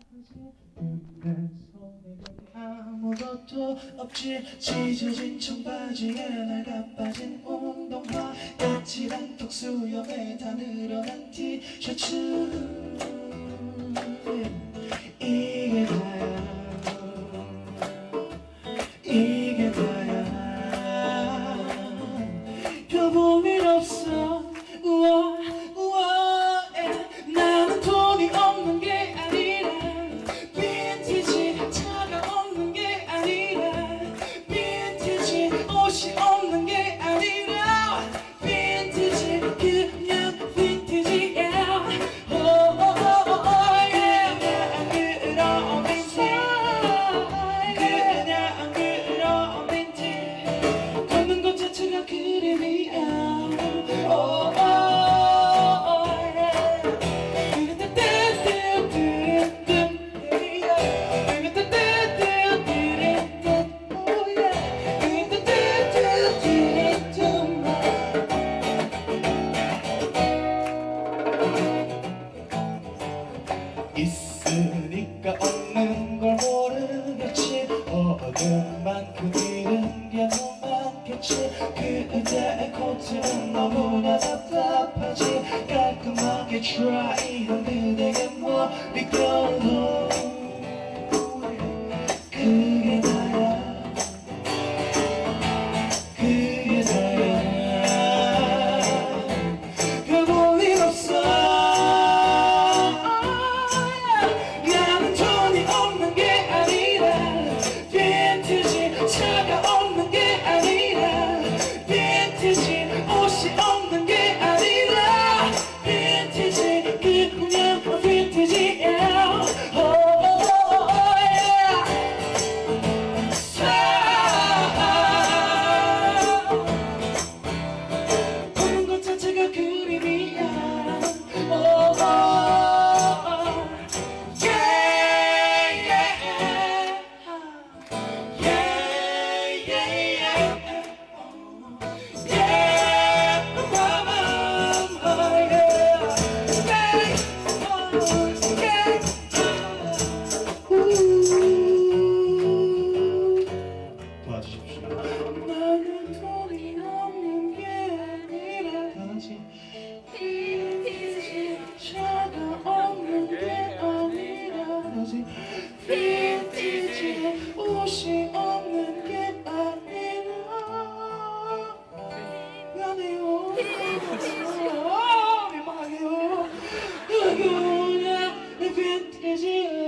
내 손에는 아무것도 없지 찢어진 청바지에 날가 빠진 운동화 까칠한 턱 수염에 다 늘어난 티셔츠. 이게 다야. 이게 다야. 펴보일 없어. she. 있으니까 없는 걸 모르겠지. 얻은 만큼 잃은 게너 많겠지. 그대의 코트는 너무나 답답하지. 깔끔하게 try 한 그대의 머리결도 Thank you.